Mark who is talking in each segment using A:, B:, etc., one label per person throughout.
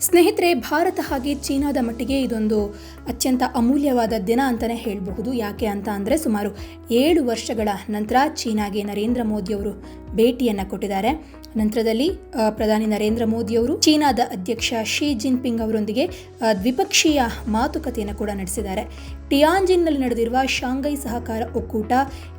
A: ಸ್ನೇಹಿತರೆ, ಭಾರತ ಹಾಗೆ ಚೀನಾದ ಮಟ್ಟಿಗೆ ಇದೊಂದು ಅತ್ಯಂತ ಅಮೂಲ್ಯವಾದ ದಿನ ಅಂತಲೇ ಹೇಳಬಹುದು. ಯಾಕೆ ಅಂತ ಅಂದರೆ ಸುಮಾರು ಏಳು ವರ್ಷಗಳ ನಂತರ ಚೀನಾಗೆ ನರೇಂದ್ರ ಮೋದಿಯವರು ಭೇಟಿಯನ್ನು ಕೊಟ್ಟಿದ್ದಾರೆ. ನಂತರದಲ್ಲಿ ಪ್ರಧಾನಿ ನರೇಂದ್ರ ಮೋದಿಯವರು ಚೀನಾದ ಅಧ್ಯಕ್ಷ ಶಿ ಜಿನ್ಪಿಂಗ್ ಅವರೊಂದಿಗೆ ದ್ವಿಪಕ್ಷೀಯ ಮಾತುಕತೆಯನ್ನು ಕೂಡ ನಡೆಸಿದ್ದಾರೆ. ಟಿಯಾನ್ಜಿನ್ನಲ್ಲಿ ನಡೆದಿರುವ ಶಾಂಘೈ ಸಹಕಾರ ಒಕ್ಕೂಟ,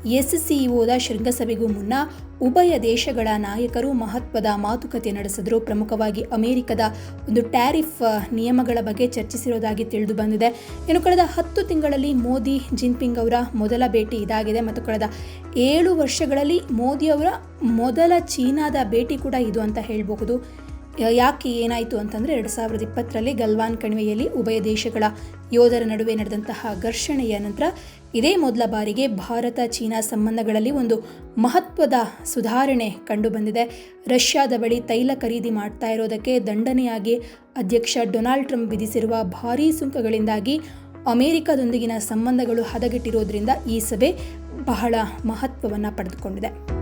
A: ಎಸ್ಸಿಇಒದ ಶೃಂಗಸಭೆಗೂ ಮುನ್ನ ಉಭಯ ದೇಶಗಳ ನಾಯಕರು ಮಹತ್ವದ ಮಾತುಕತೆ ನಡೆಸಿದ್ರು. ಪ್ರಮುಖವಾಗಿ ಅಮೆರಿಕದ ಒಂದು ಟ್ಯಾರಿಫ್ ನಿಯಮಗಳ ಬಗ್ಗೆ ಚರ್ಚಿಸಿರೋದಾಗಿ ತಿಳಿದು ಬಂದಿದೆ. ಇನ್ನು ಕಳೆದ ಹತ್ತು ತಿಂಗಳಲ್ಲಿ ಮೋದಿ, ಜಿನ್ಪಿಂಗ್ ಅವರ ಮೊದಲ ಭೇಟಿ ಇದಾಗಿದೆ. ಮತ್ತು ಕಳೆದ ಏಳು ವರ್ಷಗಳಲ್ಲಿ ಮೋದಿ ಅವರ ಮೊದಲ ಚೀನಾದ ಭೇಟಿ ಕೂಡ ಇದು ಅಂತ ಹೇಳಬಹುದು. ಯಾಕೆ ಏನಾಯಿತು ಅಂತಂದರೆ ಎರಡು ಸಾವಿರದ ಇಪ್ಪತ್ತರಲ್ಲಿ ಗಲ್ವಾನ್ ಕಣಿವೆಯಲ್ಲಿ ಉಭಯ ದೇಶಗಳ ಯೋಧರ ನಡುವೆ ನಡೆದಂತಹ ಘರ್ಷಣೆಯ ನಂತರ ಇದೇ ಮೊದಲ ಬಾರಿಗೆ ಭಾರತ ಚೀನಾ ಸಂಬಂಧಗಳಲ್ಲಿ ಒಂದು ಮಹತ್ವದ ಸುಧಾರಣೆ ಕಂಡುಬಂದಿದೆ. ರಷ್ಯಾದ ಬಳಿ ತೈಲ ಖರೀದಿ ಮಾಡ್ತಾ ಇರೋದಕ್ಕೆ ದಂಡನೆಯಾಗಿ ಅಧ್ಯಕ್ಷ ಡೊನಾಲ್ಡ್ ಟ್ರಂಪ್ ವಿಧಿಸಿರುವ ಭಾರೀ ಸುಂಕಗಳಿಂದಾಗಿ ಅಮೆರಿಕದೊಂದಿಗಿನ ಸಂಬಂಧಗಳು ಹದಗೆಟ್ಟಿರೋದ್ರಿಂದ ಈ ಸಭೆ ಬಹಳ ಮಹತ್ವವನ್ನು ಪಡೆದುಕೊಂಡಿದೆ.